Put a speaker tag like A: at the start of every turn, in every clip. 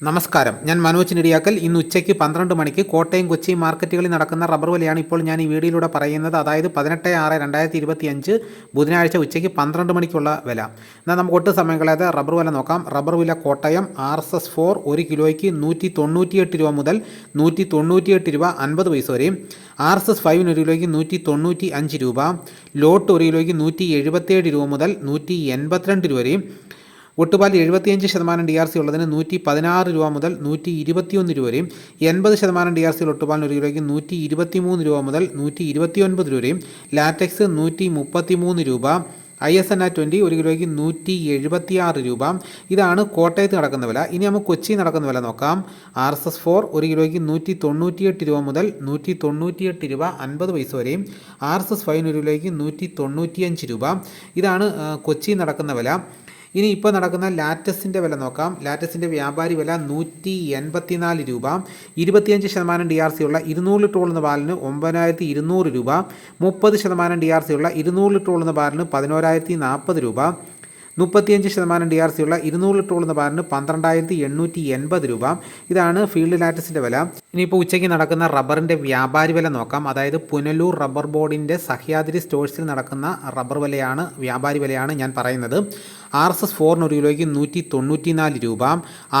A: നമസ്കാരം. ഞാൻ മനോജ് നെടിയാക്കൽ. ഇന്ന് ഉച്ചയ്ക്ക് പന്ത്രണ്ട് മണിക്ക് കോട്ടയം കൊച്ചി മാർക്കറ്റുകളിൽ നടക്കുന്ന റബ്ബർ വിലയാണ് ഇപ്പോൾ ഞാൻ ഈ വീഡിയോയിലൂടെ പറയുന്നത്. അതായത് പതിനെട്ട് ആറ് രണ്ടായിരത്തി ഇരുപത്തി അഞ്ച് ബുധനാഴ്ച ഉച്ചയ്ക്ക് പന്ത്രണ്ട് മണിക്കുള്ള വില. എന്നാൽ നമുക്ക് ഒട്ടും സമയം കളയാതെ റബ്ബർ വില നോക്കാം. റബ്ബർ വില Kottayam R S S four ഒരു കിലോയ്ക്ക് നൂറ്റി തൊണ്ണൂറ്റിയെട്ട് രൂപ മുതൽ നൂറ്റി തൊണ്ണൂറ്റിയെട്ട് രൂപ അൻപത് പൈസ വരെയും ആർ എസ് എസ് ഫൈവിന് ഒരു കിലോയ്ക്ക് നൂറ്റി തൊണ്ണൂറ്റി അഞ്ച് രൂപ ലോട്ട് ഒരു കിലോയ്ക്ക് നൂറ്റി എഴുപത്തിയേഴ് രൂപ മുതൽ നൂറ്റി എൺപത്തിരണ്ട് രൂപ വരെയും ഒട്ടുപാൽ എഴുപത്തിയഞ്ച് ശതമാനം ഡി ആർ സി ഉള്ളതിന് നൂറ്റി പതിനാറ് രൂപ മുതൽ നൂറ്റി ഇരുപത്തിയൊന്ന് രൂപ വരെയും എൺപത് ശതമാനം ഡി ആർ സി ഒട്ടുപാലിന് ഒരു കിലോയ്ക്ക് നൂറ്റി ഇരുപത്തിമൂന്ന് രൂപ മുതൽ നൂറ്റി ഇരുപത്തിയൊൻപത് രൂപ വരെയും. ലാറ്റക്സ് നൂറ്റി മുപ്പത്തിമൂന്ന് രൂപ I S N R twenty ഒരു കിലോയ്ക്ക് നൂറ്റി എഴുപത്തിയാറ് രൂപ. ഇതാണ് കോട്ടയത്ത് നടക്കുന്ന വില. ഇനി നമുക്ക് കൊച്ചി നടക്കുന്ന വില നോക്കാം. ആർ എസ് എസ് ഫോർ ഒരു കിലോയ്ക്ക് നൂറ്റി തൊണ്ണൂറ്റിയെട്ട് രൂപ മുതൽ നൂറ്റി തൊണ്ണൂറ്റിയെട്ട് രൂപ അൻപത് പൈസ വരെയും. ആർ എസ് എസ് ഫൈവിന് ഒരു കിലോയ്ക്ക് നൂറ്റി തൊണ്ണൂറ്റിയഞ്ച് രൂപ. ഇതാണ് കൊച്ചി നടക്കുന്ന വില. ഇനി ഇപ്പോൾ നടക്കുന്ന ലാറ്റസിന്റെ വില നോക്കാം. ലാറ്റസിന്റെ വ്യാപാരി വില നൂറ്റി എൺപത്തിനാല് രൂപ. ഇരുപത്തിയഞ്ച് ശതമാനം ഡി ആർ സി ഉള്ള ഇരുന്നൂറ് ലിറ്റർ ഉള്ളുന്ന പാലിന് ഒമ്പതിനായിരത്തി ഇരുന്നൂറ് രൂപ. മുപ്പത് ശതമാനം ഡി ആർ സി ഉള്ള ഇരുന്നൂറ് ലിറ്റർ ഉള്ളുന്ന പാലിന് പതിനോരായിരത്തി നാൽപ്പത് രൂപ. മുപ്പത്തിയഞ്ച് ശതമാനം ഡി ആർ സി ഉള്ള ഇരുന്നൂറ് ലിറ്റർ ഉള്ളുന്ന പാലിന് പന്ത്രണ്ടായിരത്തി എണ്ണൂറ്റി എൺപത് രൂപ. ഇതാണ് ഫീൽഡ് ലാറ്റസിന്റെ വില. ഇനിയിപ്പോൾ ഉച്ചയ്ക്ക് നടക്കുന്ന റബ്ബറിന്റെ വ്യാപാരി വില നോക്കാം. അതായത് പുനലൂർ റബ്ബർ ബോർഡിന്റെ സഹ്യാദ്രി സ്റ്റോഴ്സിൽ നടക്കുന്ന റബ്ബർ വിലയാണ് വ്യാപാരി വിലയാണ് ഞാൻ പറയുന്നത്. ആർ എസ് എസ് ഫോറിന് ഒരു കിലോയ്ക്ക് നൂറ്റി തൊണ്ണൂറ്റിനാല് രൂപ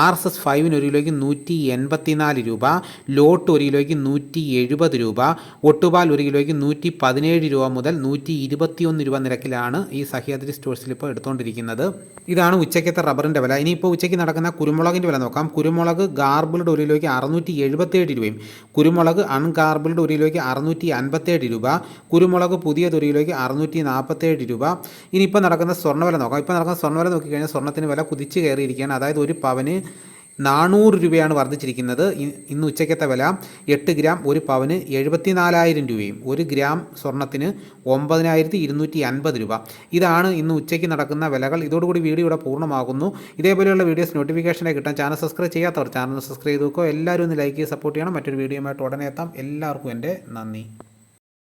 A: ആർ എസ് എസ് ഫൈവിന് ഒരു കിലോയ്ക്ക് നൂറ്റി എൺപത്തിനാല് രൂപ ലോട്ട് ഒരു കിലോയ്ക്ക് നൂറ്റി എഴുപത് രൂപ ഒട്ടുപാൽ ഒരു കിലോയ്ക്ക് നൂറ്റി പതിനേഴ് രൂപ മുതൽ നൂറ്റി ഇരുപത്തിയൊന്ന് രൂപ നിരക്കിലാണ് ഈ സഹ്യാദ്രി സ്റ്റോഴ്സിൽ ഇപ്പോൾ എടുത്തുകൊണ്ടിരിക്കുന്നത്. ഇതാണ് ഉച്ചയ്ക്കത്തെ റബ്ബറിന്റെ വില. ഇനിയിപ്പോൾ ഉച്ചയ്ക്ക് നടക്കുന്ന കുരുമുളകിന്റെ വില നോക്കാം. കുരുമുളക് ഗാർബിൾഡ് ഒരു കിലോയ്ക്ക് അറുന്നൂറ്റി എഴുപത്തേഴ് രൂപയും കുരുമുളക് അൺഗാർബിൾഡ് ഒരു കിലോയ്ക്ക് അറുന്നൂറ്റി അൻപത്തേഴ് രൂപ കുരുമുളക് പുതിയത് ഒരു കിലോയ്ക്ക് അറുന്നൂറ്റി നാൽപ്പത്തേഴ് രൂപ. ഇനിയിപ്പോൾ നടക്കുന്ന സ്വർണവില നോക്കാം. ഇപ്പോൾ നടക്കുന്ന സ്വർണവില നോക്കിക്കഴിഞ്ഞാൽ സ്വർണത്തിന് വില കുതിച്ച് കയറിയിരിക്കുകയാണ്. അതായത് ഒരു പവന് നാനൂറ് രൂപയാണ് വർദ്ധിച്ചിരിക്കുന്നത്. ഇന്ന് ഉച്ചയ്ക്കത്തെ വില എട്ട് ഗ്രാം ഒരു പവന് എഴുപത്തിനാലായിരം രൂപയും ഒരു ഗ്രാം സ്വർണത്തിന് ഒമ്പതിനായിരത്തി ഇരുന്നൂറ്റി അൻപത് രൂപ. ഇതാണ് ഇന്ന് ഉച്ചയ്ക്ക് നടക്കുന്ന വിലകൾ. ഇതോടുകൂടി വീഡിയോ ഇവിടെ പൂർണമാകുന്നു. ഇതേപോലെയുള്ള വീഡിയോസ് നോട്ടിഫിക്കേഷനായി കിട്ടാൻ ചാനൽ സബ്സ്ക്രൈബ് ചെയ്യാത്തവർ ചാനൽ സബ്സ്ക്രൈബ് ചെയ്ത് നോക്കുക. എല്ലാവരും ഒന്ന് ലൈക്ക് ചെയ്ത് സപ്പോർട്ട് ചെയ്യണം. മറ്റൊരു വീഡിയോയുമായിട്ട് ഉടനെ എത്താം. എല്ലാവർക്കും എന്റെ നന്ദി.